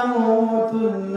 تموتن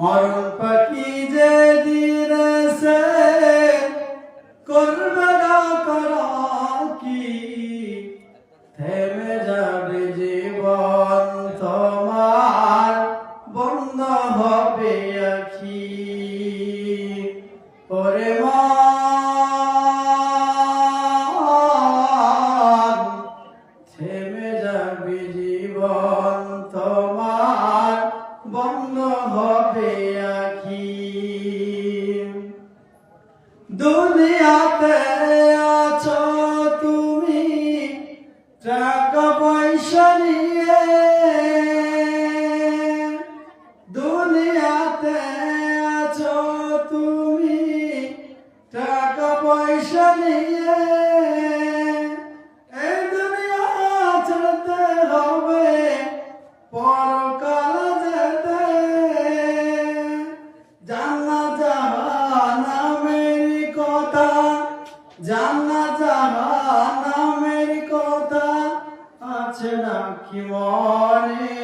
মরণ পাখি যে যারা নামের কথা আছে না কি মনে?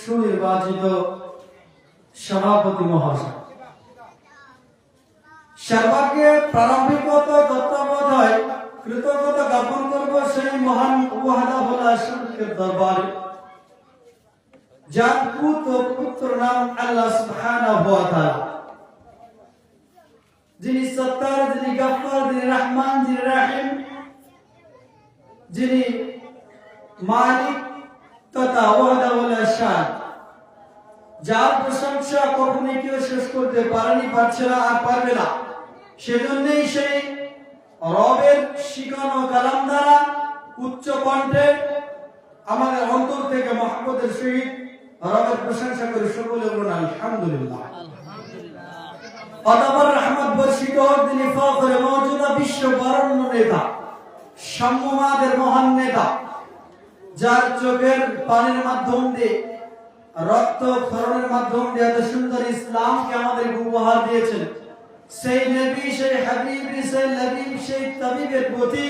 সুনির্বাচিত সভাপতি মহাশয়। সর্বাগ্যে প্রারম্ভিকত তত্ত্বাবধায় কৃতজ্ঞতা জ্ঞাপন করব সেই মহান উপহাদা দরবারে, যার পুত পুত্র নাম আল্লাহ সুবহানাহু যিনি সত্তার, যিনি গফফার, যিনি রহমান, যিনি রাহিম, যিনি মালিক তথা আশাদ যার প্রশংসা কখনোই কেউ শেষ করতে পারেনি পারছে না আর পারবে না। সেজন্যই সেই রবের শিখানো কালাম দ্বারা উচ্চ কণ্ঠে আমাদের অন্তর থেকে মহব্বতের সহিত রবের প্রশংসা করে সকলে বলুন আলহামদুলিল্লাহ। অতপর রহমত বর্ষিত তিনি ফখরে মৌজুদা বিশ্ব বরণ্য নেতা সাম্যবাদের মহান নেতা যার চোখের পানির মাধ্যম দিয়ে, রক্ত খরণের মাধ্যম দিয়ে এত সুন্দর ইসলামকে আমাদের উপহার দিয়েছেন। সেই নবী, সেই হাবিব, সেই লবিব, সেই তাবিবের প্রতি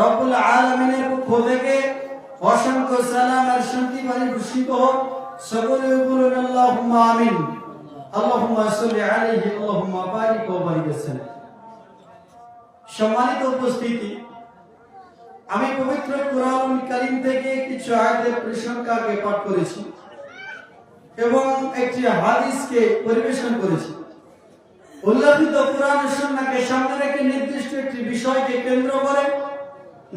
রব্বুল আলামিনের পক্ষ থেকে অসংখ্য সালাম আর শান্তি বাণী ঘোষিত হোক। সকলে বলুন, আল্লাহুম্মা আমিন। আল্লাহুম্মা সাল্লি আলাইহি, আল্লাহুম্মা সম্মানিত উপস্থিতি আমি পবিত্র কোরআন কারীম থেকে কিছু আয়াতের পরিসংখ্যাকে পাঠ করেছি এবং একটি হাদিসকে পরিবেশন করেছি। উল্লেখিত কোরআন ও সুন্নাহকে সামনে রেখে নির্দিষ্ট একটি বিষয়কে কেন্দ্র করে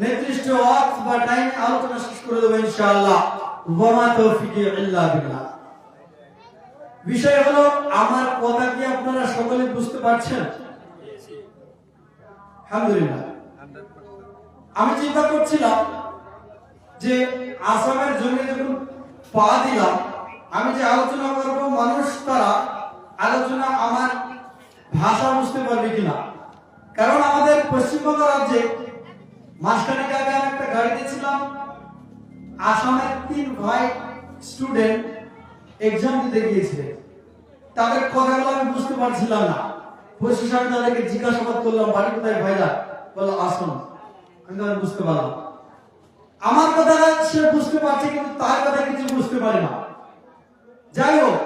নির্দিষ্ট ওয়াক্ত বা টাইম আলোচনা শেষ করে দেবো ইনশাআল্লাহ। ওয়ামা তৌফিকি ইল্লা বিল্লাহ। বিষয় হলো, আমার কথা কি আপনারা সকলে বুঝতে পারছেন? আলহামদুলিল্লাহ। আমি চিন্তা করছিলাম যে আসামের জন্য যখন পা দিলাম, আমি যে আলোচনা করব, মানুষ তারা আলোচনা আমার ভাষা বুঝতে পারবে কিনা? কারণ আমাদের পশ্চিমবঙ্গ রাজ্যে মাঝখানে আগে আমি একটা গাড়িতে ছিলাম, আসামের তিন ভাই স্টুডেন্ট এক্সাম দিতে গিয়েছিলেন। তাদের কথাগুলো আমি বুঝতে পারছিলাম না। পরিশেষে আমি তাদেরকে জিজ্ঞাসাবাদ করলাম, বাড়ি কোথায় ভাইরা? বলল, আসুন। আমি বুঝতে পারলাম। আমার কথা সে বুঝতে পারছে কিন্তু তার কথা কিছু বুঝতে পারে না। যাই হোক,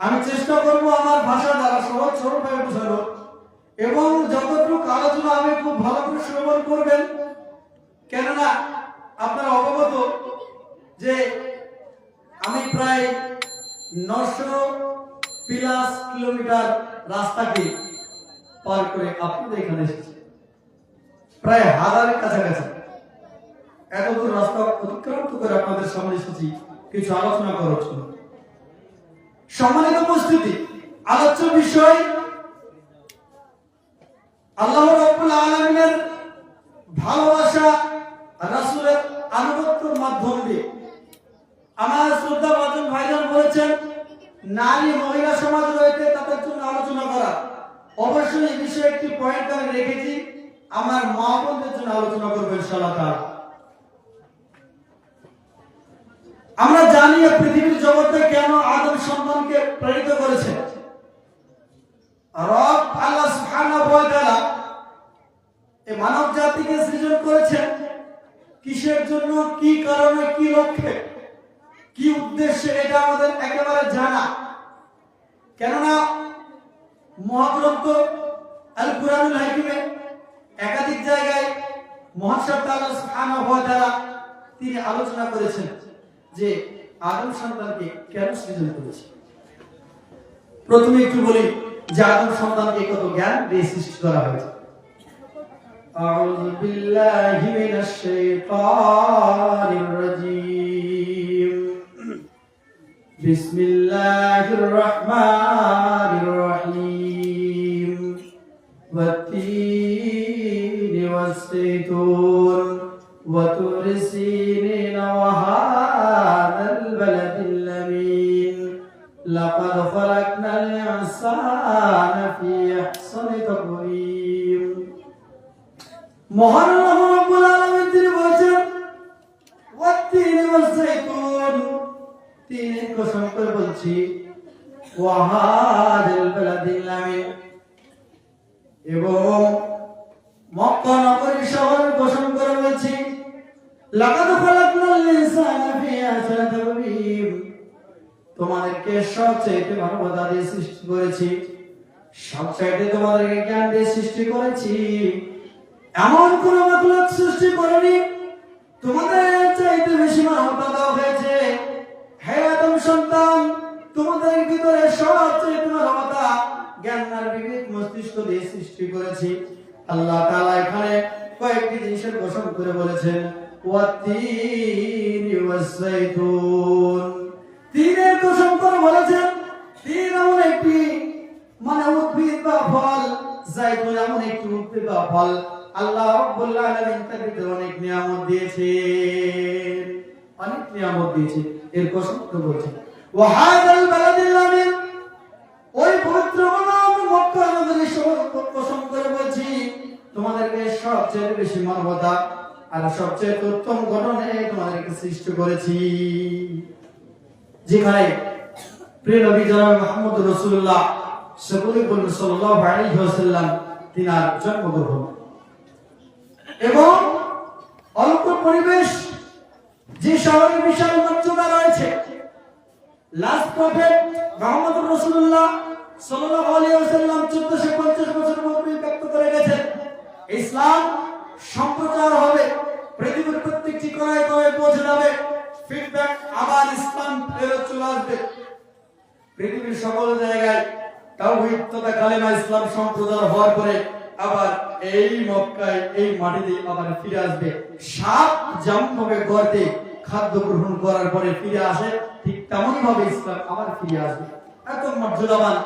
আমি চেষ্টা করব আমার ভাষা দ্বারা সহজ সরল ভাবে বোঝানো এবং যতটুকু আলোচনা আমি খুব ভালো করে শ্রবণ করবেন, কেননা আপনারা অবগত যে আমি প্রায় নশো প্লাস কিলোমিটার রাস্তাকে পার করে আপনাদের এখানে এসেছি। প্রায় হাজারের কাছাকাছি। এত রাস্তা অতিক্রান্ত করে আপনাদের সামনে এসেছি, কিছু আলোচনা করার জন্য। সম্মানিত উপস্থিতি, আলোচ্য বিষয়, আল্লাহ রাব্বুল আলামিনের ভালোবাসা রাসূলের আনুগত্যের মাধ্যম আমার শ্রদ্ধা বাজন ভাইজান বলেছেন, নারী মহিলা সমাজ রয়েছে, তাদের জন্য আলোচনা করা। অবশ্যই এই বিষয়ে একটি পয়েন্ট আমি রেখেছি। আমার মা বোনদের জন্য আলোচনা করব ইনশাআল্লাহ আমরা জানি পৃথিবীর জগতে কেন আদম সন্তানকে প্রেরিত করেছে। রব আল্লাহ সুবহানাহু ওয়া তাআলা এই মানব জাতিকে সৃজন করেছেন। কিসের জন্য, কি কারণে, কি লক্ষ্যে, কি উদ্দেশ্যে এটা আমাদের একেবারে জানা। কেননা মহাগ্রন্থ আল কুরআনুল হাকিমে একাধিক জায়গায় মহাসাব তাআলা সুবহানাহু ওয়া তাআলা তিনি আলোচনা করেছেন যে আদম সন্তানকে কেন সৃজন করেছে প্রথমে একটু বলি যে আদম সন্তানকে কত জ্ঞান দিয়ে সৃষ্টি করা হয়েছে أعوذ بالله من الشيطان الرجيم بسم الله الرحمن الرحيم والتين والزيتون وطور سينين وهذا البلد الأمين لقد خلقنا الإنسان في أحسن تقويم মহান আল্লাহ রাব্বুল আলামিন তিনি বলেছেন ওয়াত্তিনি ওয়াসাইতুন তিনি কসম করে বলছি ওয়াহাদিল বালাদিল আমিন এবং মক্কা নগরী শহরের কসম করে বলছি, লাকাদ খালাকনাল ইনসানা ফি আসাদাবিম তোমাদেরকে সবচাইতে মানবতা দিয়ে সৃষ্টি করেছি, সবচাইতে তোমাদেরকে জ্ঞান দিয়ে সৃষ্টি করেছি। এমন কোন মতলব সৃষ্টি করেনি, তোমাদের চাইতে বেশি মানবতা দেওয়া হয়েছে। হে আদম সন্তান, তোমাদের ভিতরে সবচাইতে মানবতা জ্ঞান আর বিবেক মস্তিষ্ক দিয়ে সৃষ্টি করেছি। আল্লাহ তাআলা এখানে কয়েকটি জিনিসের ঘোষণ করে বলেছেন ওয়াসাইতুন তিনের করে বলেছেন, তিন এমন একটি মানে উদ্ভিদ বা ফল জাইতুন এমন একটি উদ্ভিদ বা ফল, আল্লাহ রাব্বুল আলামিন তার ভিতরে অনেক নিয়ামত দিয়েছেন। অনেক নিয়ামত দিয়েছে এর ঘোষণ করে বলছেন। বালাদিল আমিন সবচেয়ে বেশি মানবতা আর সবচেয়ে উত্তম গঠনে তোমাদেরকে সৃষ্টি করেছি। যেখানে প্রিয় নবী জনাব মুহাম্মদ রাসূলুল্লাহ সাল্লাল্লাহু সাল্লাল্লাহু আলাইহি ওয়াসাল্লাম তিনার জন্মগ্রহণ। এবং অল্প পরিবেশ, যে শহরে বিশাল মর্যাদা রয়েছে লাস্ট প্রফেট মোহাম্মদ রাসূলুল্লাহ সাল্লাল্লাহু আলাইহি ওয়াসাল্লাম 1450 ইসলাম সম্প্রচার হবে, পৃথিবীর প্রত্যেকটি কোনায় কোনায় পৌঁছে যাবে ফিডব্যাক আবার ইসলাম ফেরত চলে আসবে। পৃথিবীর সকল জায়গায় তাওহীদ তথা কালেমা ইসলাম সম্প্রচার হওয়ার পরে আবার এই মক্কায়, এই মাটিতে আবার ফিরে আসবে। সাপ যেমন ভাবে গর্তে খাদ্য গ্রহণ করার পরে ফিরে আসে, ঠিক তেমনই ভাবে ইসলাম আবার ফিরে আসবে। এত মর্যাদাবান,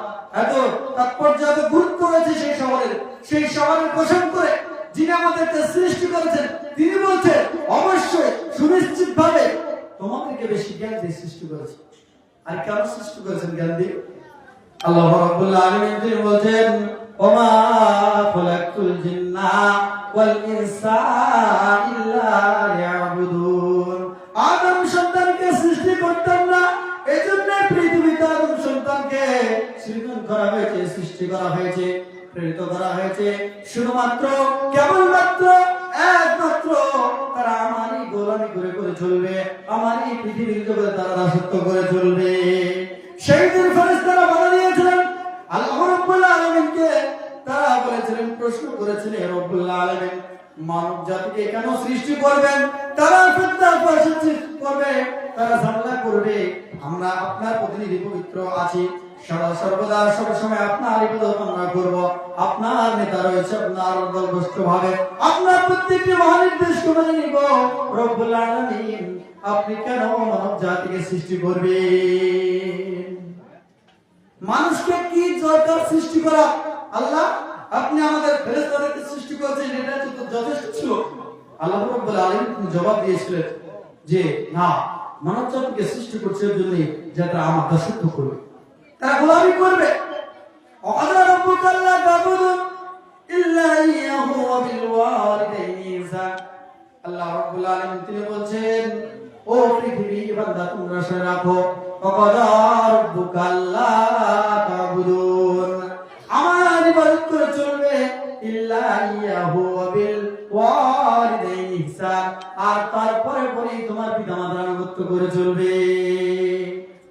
এত তাৎপর্য, এত গুরুত্ব রয়েছে সেই শহরের সেই শহরের পোষণ করে যিনি আমাদেরকে সৃষ্টি করেছেন, তিনি বলছেন, অবশ্যই সুনিশ্চিত ভাবে তোমাদেরকে বেশি জ্ঞান দিয়ে সৃষ্টি করেছে। আর কেন সৃষ্টি করেছেন জ্ঞান দিয়ে? আল্লাহ রাব্বুল আলামিন তিনি বলছেন, ওমা খলাকতুল জিন্না ওয়াল ইনসা ইল্লা লিয়াবুদুন। আদম সন্তানকে সৃষ্টি করতাম না, এজন্য পৃথিবীতে আদম সন্তানকে সৃজন করা হয়েছে, সৃষ্টি করা হয়েছে। প্রেরিত করা হয়েছে। শুধুমাত্র কেবলমাত্র একমাত্র তারা আমারই গোলামি করে করে চলবে, আমারই পৃথিবীর জগতে তারা দাসত্ব করে চলবে। সেই দিন ফেরেশতারা বলে দিয়েছিলেন, আল্লাহ রাব্বুল তারা বলেছিলেন, প্রশ্ন করেছিলেন রব্বুল মানব জাতিকে কেন সৃষ্টি করবেন? তারা ফিতনার করবে, তারা ঝামেলা করবে। আমরা আপনার প্রতিনিধি পবিত্র আছি সর্বদা সব সময় আপনার করব। আপনার নেতা রয়েছে, আপনার ভাবে আপনার প্রত্যেকটি মেনে নিব। রব্বুল আপনি কেন মানব জাতিকে সৃষ্টি মানুষকে কি দরকার সৃষ্টি করা? আল্লাহ, আপনি আমাদের ফেরেশতাদেরকে সৃষ্টি করেছেন, এটা তো যথেষ্ট ছিল। আল্লাহ রাব্বুল আলামিন জবাব দিয়েছিলেন যে, না, মানব জাতিকে সৃষ্টি করছে জন্য যাতে আমার দাসত্ব করবে। তারা গোলামি করবে। আল্লাহ রাব্বুল তিনি বলছেন, ও পৃথিবী বান্দা, তোমরা সে রাখো আমার করে চলবে আর তারপরে পরেই তোমার পিতা মাতার আনুগত্য করে চলবে।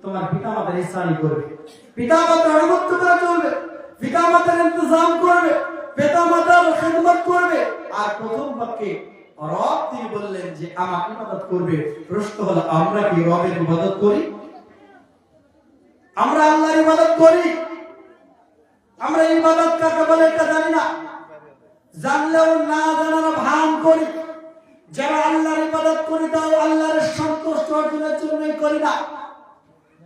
তোমার পিতা মাতার ইসানি করবে। পিতামাতার আনুগত্য করে চলবে পিতামাতার ইন্তজাম করবে পিতামাতার খেদমত করবে। আর প্রথম বাক্যে রব তিনি বললেন যে, আমার ইবাদত করবে। প্রশ্ন হলো, আমরা কি রবের ইবাদত করি? আমরা আল্লাহর ইবাদত করি। আমরা ইবাদত কাকে বলে এটা জানি না। জানলেও না জানার ভান করি। যারা আল্লাহর ইবাদত করি তাও আল্লাহর সন্তুষ্ট অর্জনের জন্যই করি না।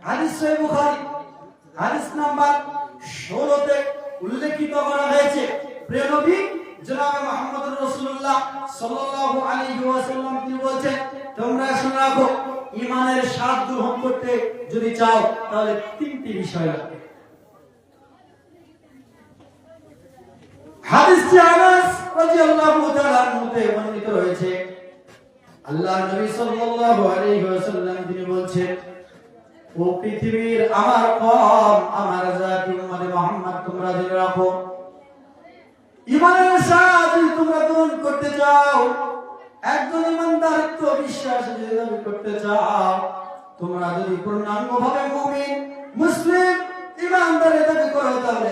হাদিস বুখারী। হাদিস নাম্বার 16 তে উল্লেখিত করা হয়েছে, প্রিয় নবী, জনাবে মুহাম্মদ রাসূলুল্লাহ সাল্লাল্লাহু আলাইহি ওয়াসাল্লাম তিনি বলেছেন? তোমরা শুনে রাখো, ঈমানের স্বাদ গ্রহণ করতে যদি চাও, তাহলে তিনটি বিষয় লাগবে হাদিসটি আনাস রাদিয়াল্লাহু তাআলা মধ্যে বর্ণিত রয়েছে। আল্লাহ নবী সাল্লাল্লাহু আলাইহি ওয়াসাল্লাম তিনি বলছেন ও পৃথিবীর আমার কম, আমার জাতি উম্মতে মুহাম্মদ, তোমরা জেনে রাখো। স্বাদ তোমরা গ্রহণ করতে চাও, একজন বিশ্বাস যদি করতে চাও, তোমরা যদি পূর্ণাঙ্গ ভাবে মুমিন, মুসলিম ইমানদারি দাবি করো, তাহলে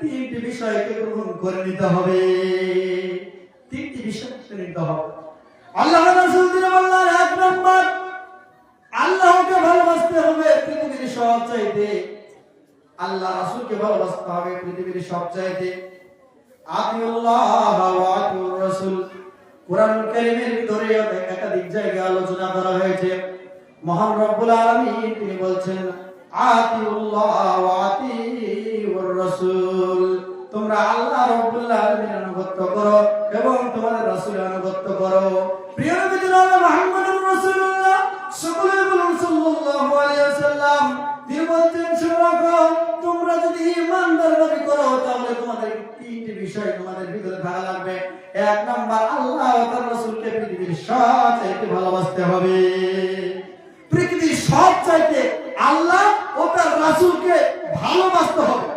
তিনটি বিষয়কে গ্রহণ করে নিতে হবে। তিনটি বিষয় নিতে হবে। আল্লাহ পৃথিবীর সব চাইতে আল্লাহ রাসূলকে ভালোবাসতে হবে পৃথিবীর সব চাইতে আতিউল্লাহ ওয়া আতিউর রাসূল। কোরআন কারীমের ভিতরে একাধিক জায়গায় আলোচনা করা হয়েছে। মহান রব্বুল আলামিন তিনি বলছেন, আতিউল্লাহ ওয়া আতিউর রাসূল। তোমরা আল্লাহ রব্বুল আলামিনের আনুগত্য করো এবং তোমাদের রাসূলের আনুগত্য করো। প্রিয় নবী, জনাব তিনটি বিষয় তোমাদের ভিতরে থাকা লাগবে। এক নাম্বার, আল্লাহ রাসূলকে পৃথিবীর সব চাইতে ভালোবাসতে হবে। পৃথিবীর সব চাইতে আল্লাহ ও তার রাসূলকে ভালোবাসতে হবে।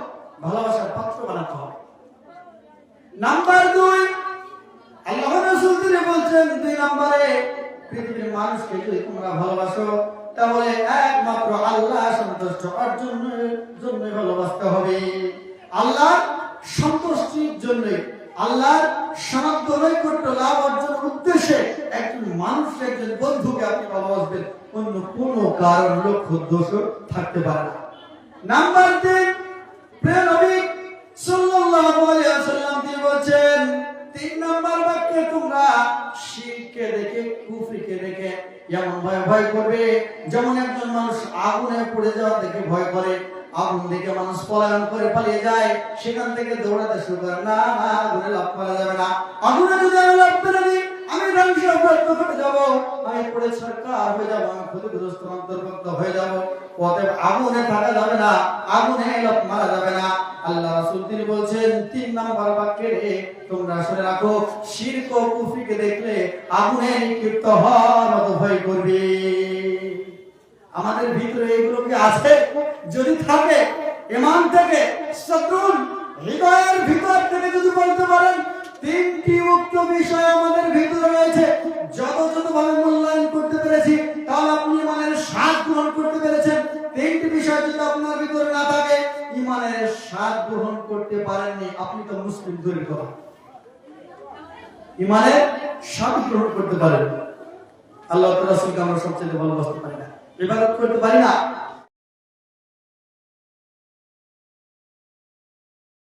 ভালোবাসার পাত্র বানাতে হবে। নাম্বার দুই আল্লাহ রাসূল তিনি বলছেন, দুই নম্বরে, পৃথিবীর মানুষকে যদি তোমরা ভালোবাসো, তাহলে একমাত্র আল্লাহ সন্তুষ্ট। জন্য জন্য ভালোবাসতে হবে। আল্লাহ সন্তুষ্টির জন্য আল্লাহর নৈকট্য লাভ অর্জন উদ্দেশ্যে একজন মানুষ একজন বন্ধুকে আপনি ভালোবাসবেন অন্য কারণ, লক্ষ্য, দোষ থাকতে পারে না। নাম্বার তিন সাল্লাল্লাহু তিনি নম্বর বাক্যে তোমরা শিরকে দেখে, কুফরিকে দেখে যেমন ভয় ভয় করবে, যেমন একজন মানুষ আগুনে পড়ে যাওয়া দেখে ভয় করে। আগুন দেখে মানুষ পলায়ন করে পালিয়ে যায়, সেখান থেকে দৌড়াতে শুরু করে। না আগুনে লাভ করা যাবে না। আগুনে যদি আমি লাভ করে দিই, আমি ধ্বংসপ্রাপ্ত হয়ে যাব। আমি পড়ে সরকার হয়ে যাব, আমি ক্ষতিগ্রস্ত, অন্তর্ভুক্ত হয়ে যাব। অতএব আগুনে থাকা যাবে না, আগুনে লোক মারা যাবে না। আল্লাহ রাসূল তিনি বলছেন, তিন নাম্বার বাক্যে তোমরা শুনে রাখো, শিরক ও কুফরিকে দেখলে আগুনে নিক্ষিপ্ত হওয়ার মতো ভয় করবে। আমাদের ভিতরে এগুলো কি আছে? যদি থাকে ইমান থেকে সদরুন হৃদয়ের ভিতর থেকে যদি বলতে পারেন, তিনটি উক্ত বিষয় আমাদের ভিতরে রয়েছে। যত যত ভাবে মূল্যায়ন করতে পেরেছি তাহলে আপনি ইমানের স্বাদ গ্রহণ করতে পেরেছেন। তিনটি বিষয় যদি আপনার ভিতরে না থাকে, ইমানের স্বাদ গ্রহণ করতে পারেননি। আপনি তো মুসলিম দূরের কথা ইমানের স্বাদ গ্রহণ করতে পারেন। আল্লাহ রাসূলকে আমরা সবচেয়ে ভালোবাসতে পারি না। ইবাদত করতে পারি না।